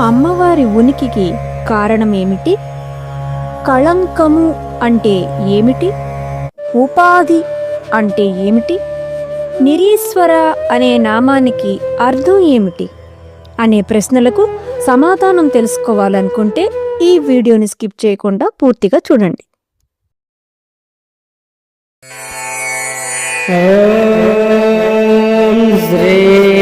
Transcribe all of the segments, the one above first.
అమ్మవారి ఉనికికి కారణమేమిటి? కళంకము అంటే ఏమిటి? ఉపాధి అంటే ఏమిటి? నిరీశ్వర అనే నామానికి అర్థం ఏమిటి? అనే ప్రశ్నలకు సమాధానం తెలుసుకోవాలనుకుంటే ఈ వీడియోని స్కిప్ చేయకుండా పూర్తిగా చూడండి. శ్రీ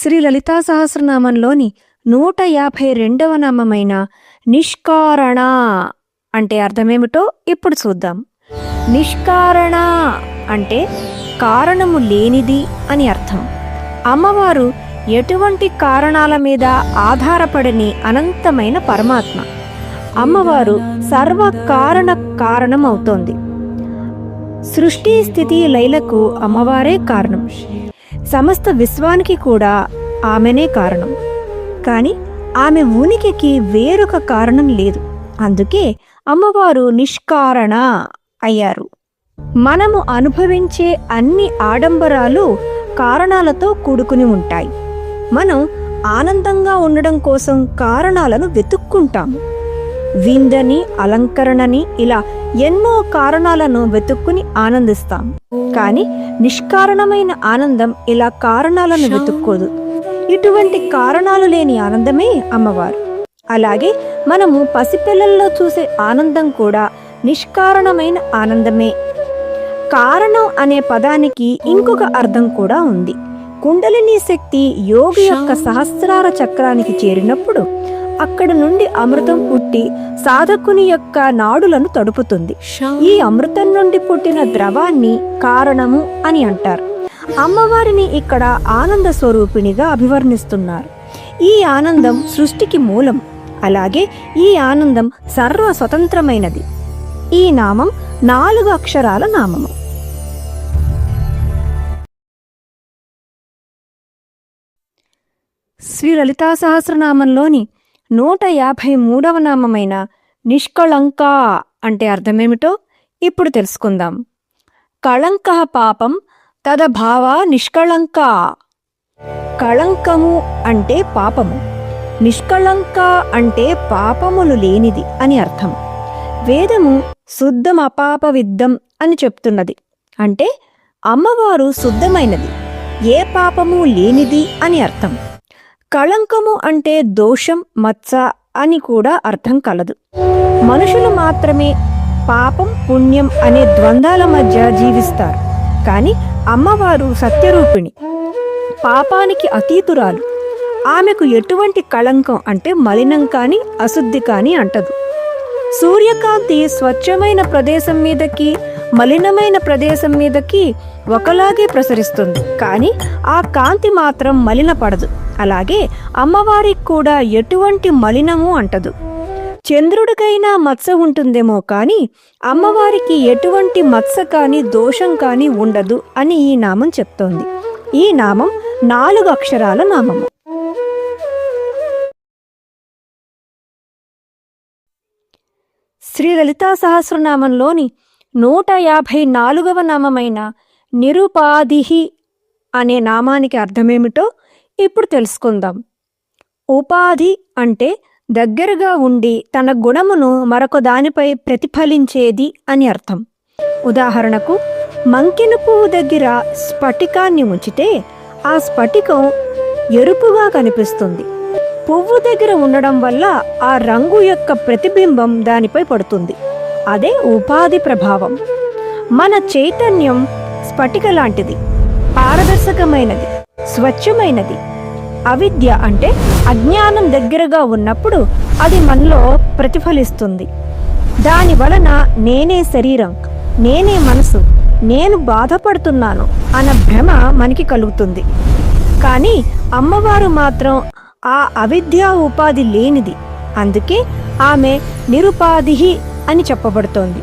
శ్రీ లలితా సహస్రనామంలోని నూట యాభై రెండవ నామమైన నిష్కారణ అంటే అర్థమేమిటో ఇప్పుడు చూద్దాం. నిష్కారణ అంటే కారణము లేనిది అని అర్థం. అమ్మవారు ఎటువంటి కారణాల మీద ఆధారపడని అనంతమైన పరమాత్మ. అమ్మవారు సర్వ కారణ కారణం అవుతోంది సృష్టి స్థితి లైలకు అమ్మవారే కారణం. సమస్త విశ్వానికి కూడా ఆమెనే కారణం. కానీ ఆమె ఉనికికి వేరొక కారణం లేదు. అందుకే అమ్మవారు నిష్కారణ అయ్యారు. మనము అనుభవించే అన్ని ఆడంబరాలు కారణాలతో కూడుకుని ఉంటాయి. మనం ఆనందంగా ఉండడం కోసం కారణాలను వెతుక్కుంటాం విందని అలంకరణని ఇలా ఎన్నో కారణాలను వెతుక్కుని ఆనందిస్తాం. కానీ నిష్కారణమైన ఆనందం ఇలా కారణాలను వెతుక్కోదు. ఇటువంటి కారణాలు లేని ఆనందమే అమ్మవారు. అలాగే మనము పసిపిల్లల్లో చూసే ఆనందం కూడా నిష్కారణమైన ఆనందమే. కారణం అనే పదానికి ఇంకొక అర్థం కూడా ఉంది. కుండలిని శక్తి యోగి యొక్క సహస్రార చక్రానికి చేరినప్పుడు అక్కడ నుండి అమృతం పుట్టి సాధకుని యొక్క నాడులను తడుపుతుంది. ఈ అమృతం నుండి పుట్టిన ద్రవాన్ని కారణము అని అంటారు. అమ్మవారిని ఇక్కడ ఆనంద స్వరూపిణిగా అభివర్ణిస్తున్నారు. ఈ ఆనందం సృష్టికి మూలం. అలాగే ఈ ఆనందం సర్వ స్వతంత్రమైనది. ఈ నామం నాలుగు అక్షరాల నామము. శ్రీ లలితా సహస్రనామంలోని నూట యాభై మూడవ నామమైన నిష్కళంక అంటే అర్థమేమిటో ఇప్పుడు తెలుసుకుందాం. కళంక పాపం తదభావ నిష్కళంక. కళంకము అంటే పాపము. నిష్కళంక అంటే పాపములు లేనిది అని అర్థం. వేదము శుద్ధం అపాప విద్ధం అని చెప్తున్నది. అంటే అమ్మవారు శుద్ధమైనది. ఏ పాపము లేనిది అని అర్థం. కళంకము అంటే దోషం మత్స అని కూడా అర్థం కలదు. మనుషులు మాత్రమే పాపం పుణ్యం అనే ద్వంద్వాల మధ్య జీవిస్తారు. కానీ అమ్మవారు సత్యరూపిణి. పాపానికి అతీతురాలు. ఆమెకు ఎటువంటి కళంకం అంటే మలినం కానీ అశుద్ధి కానీ అంటదు. సూర్యకాంతి స్వచ్ఛమైన ప్రదేశం మీదకి మలినమైన ప్రదేశం మీదకి ఒకలాగే ప్రసరిస్తుంది. కానీ ఆ కాంతి మాత్రం మలినపడదు. అలాగే అమ్మవారికి కూడా ఎటువంటి మలినము అంటదు. చంద్రుడికైనా మత్స ఉంటుందేమో కానీ అమ్మవారికి ఎటువంటి మత్స కానీ దోషం కానీ ఉండదు అని ఈ నామం చెప్తోంది. ఈ నామం నాలుగు అక్షరాల నామము. శ్రీ లలితా సహస్రనామంలోని నూట యాభై నాలుగవ నామమైన నిరుపాధిహి అనే నామానికి అర్థమేమిటో ఇప్పుడు తెలుసుకుందాం. ఉపాధి అంటే దగ్గరగా ఉండి తన గుణమును మరొక దానిపై ప్రతిఫలించేది అని అర్థం. ఉదాహరణకు మంకిన పువ్వు దగ్గర స్ఫటికాన్ని ఉంచితే ఆ స్ఫటికం ఎరుపుగా కనిపిస్తుంది. పువ్వు దగ్గర ఉండడం వల్ల ఆ రంగు యొక్క ప్రతిబింబం దానిపై పడుతుంది. అదే ఉపాధి ప్రభావం. మన చైతన్యం స్ఫటిక లాంటిది పారదర్శకమైనది స్వచ్ఛమైనది. అవిద్య అంటే అజ్ఞానం దగ్గరగా ఉన్నప్పుడు అది మనలో ప్రతిఫలిస్తుంది. దాని వలన నేనే శరీరం నేనే మనసు నేను బాధపడుతున్నాను అన్న భ్రమ మనకి కలుగుతుంది. కానీ అమ్మవారు మాత్రం ఆ అవిద్యా ఉపాధి లేనిది. అందుకే ఆమె నిరుపాధి అని చెప్పబడుతోంది.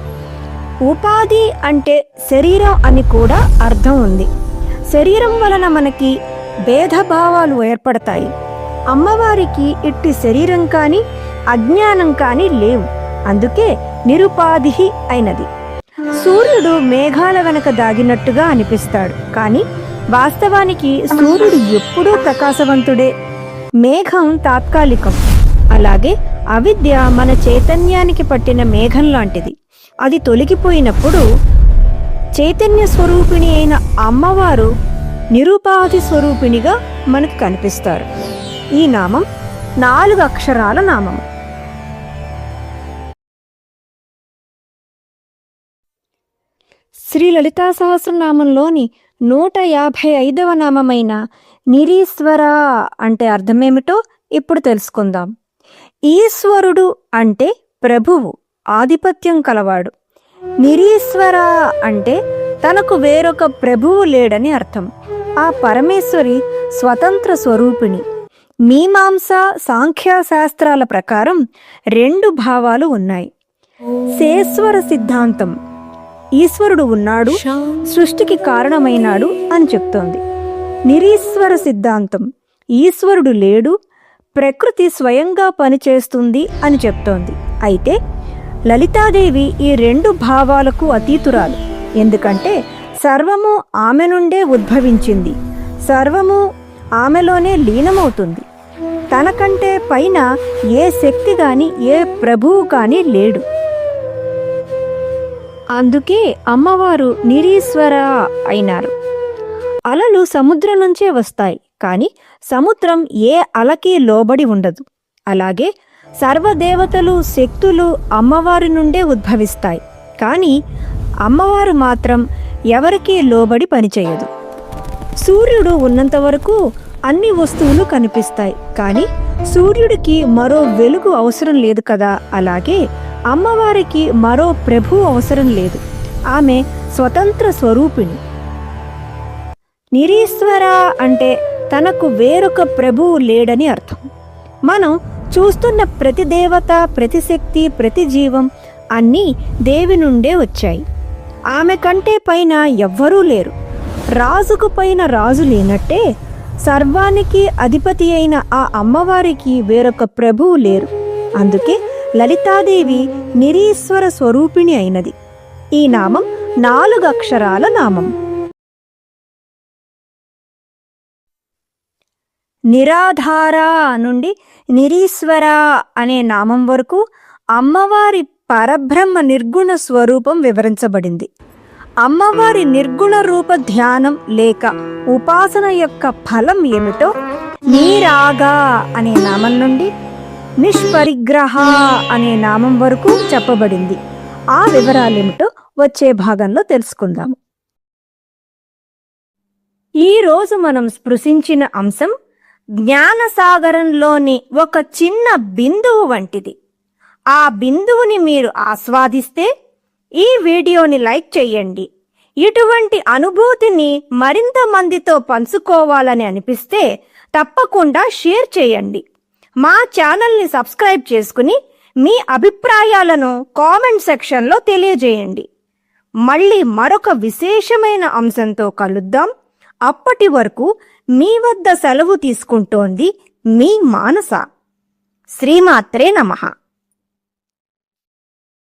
ఉపాధి అంటే శరీరం అని కూడా అర్థం ఉంది. శరీరం వలన మనకి భేదభావాలు ఏర్పడతాయి. అమ్మవారికి ఇట్టి శరీరం కానీ అజ్ఞానం కానీ లేవు. అందుకే నిరుపాధి అయినది. సూర్యుడు మేఘాల వెనక దాగినట్టుగా అనిపిస్తాడు. కానీ వాస్తవానికి సూర్యుడు ఎప్పుడూ ప్రకాశవంతుడే. మేఘం తాత్కాలికం. అలాగే అవిద్య మన చైతన్యానికి పట్టిన మేఘం లాంటిది. అది తొలగిపోయినప్పుడు చైతన్య స్వరూపిణి అయిన అమ్మవారు నిరుపాధి స్వరూపిణిగా మనకు కనిపిస్తారు. ఈ నామం నాలుగు అక్షరాల నామం. శ్రీ లలితా సహస్రనామంలోని నూట యాభై ఐదవ నామమైన నిరీశ్వర అంటే అర్థమేమిటో ఇప్పుడు తెలుసుకుందాం. ఈశ్వరుడు అంటే ప్రభువు ఆధిపత్యం కలవాడు. నిరీశ్వర అంటే తనకు వేరొక ప్రభువు లేడని అర్థం. ఆ పరమేశ్వరి స్వతంత్ర స్వరూపిణి. మీమాంస సాంఖ్యాశాస్త్రాల ప్రకారం రెండు భావాలు ఉన్నాయి. శేశ్వర సిద్ధాంతం ఈశ్వరుడు ఉన్నాడు సృష్టికి కారణమైనాడు అని చెప్తోంది. నిరీశ్వర సిద్ధాంతం ఈశ్వరుడు లేడు ప్రకృతి స్వయంగా పనిచేస్తుంది అని చెప్తోంది. అయితే లలితాదేవి ఈ రెండు భావాలకు అతీతురాలు. ఎందుకంటే సర్వము ఆమె నుండే ఉద్భవించింది. సర్వము ఆమెలోనే లీనమవుతుంది. తనకంటే పైన ఏ శక్తి కానీ ఏ ప్రభువు కానీ లేడు. అందుకే అమ్మవారు నిరీశ్వర అయినారు. అలలు సముద్రం నుంచే వస్తాయి కానీ సముద్రం ఏ అలకి లోబడి ఉండదు. అలాగే సర్వదేవతలు శక్తులు అమ్మవారి నుండే ఉద్భవిస్తాయి. కానీ అమ్మవారు మాత్రం ఎవరికీ లోబడి పనిచేయదు. సూర్యుడు ఉన్నంత వరకు అన్ని వస్తువులు కనిపిస్తాయి. కానీ సూర్యుడికి మరో వెలుగు అవసరం లేదు కదా? అలాగే అమ్మవారికి మరో ప్రభు అవసరం లేదు. ఆమె స్వతంత్ర స్వరూపిణి. నిరీశ్వర అంటే తనకు వేరొక ప్రభువు లేడని అర్థం. మనం చూస్తున్న ప్రతి దేవత ప్రతి శక్తి ప్రతి జీవం అన్నీ దేవి నుండే వచ్చాయి. ఆమె కంటే పైన ఎవ్వరూ లేరు. రాజుకు పైన రాజు లేనట్టే సర్వానికి అధిపతి అయిన ఆ అమ్మవారికి వేరొక ప్రభువు లేరు. అందుకే లలితాదేవి నిరీశ్వర స్వరూపిణి అయినది. ఈ నామం నాలుగు అక్షరాల నామం. నిరాధార నుండి నిరీశ్వర అనే నామం వరకు అమ్మవారి పరబ్రహ్మ నిర్గుణ స్వరూపం వివరించబడింది. అమ్మవారి నిర్గుణ రూప ధ్యానం లేక ఉపాసన యొక్క ఫలం ఏమిటో నీరాగా అనే నామం నుండి నిష్పరిగ్రహ అనే నామం వరకు చెప్పబడింది. ఆ వివరాలేమిటో వచ్చే భాగంలో తెలుసుకుందాము ఈరోజు మనం స్పృశించిన అంశం జ్ఞానసాగరంలోని ఒక చిన్న బిందువు వంటిది. ఆ బిందువుని మీరు ఆస్వాదిస్తే ఈ వీడియోని లైక్ చేయండి. ఇటువంటి అనుభూతిని మరింత మందితో పంచుకోవాలని అనిపిస్తే తప్పకుండా షేర్ చేయండి. మా ఛానల్ని సబ్స్క్రైబ్ చేసుకుని మీ అభిప్రాయాలను కామెంట్ సెక్షన్లో తెలియజేయండి. మళ్ళీ మరొక విశేషమైన అంశంతో కలుద్దాం. అప్పటి వరకు మీ వద్ద సెలవు తీసుకుంటోంది మీ మానస. శ్రీమాత్రే నమః.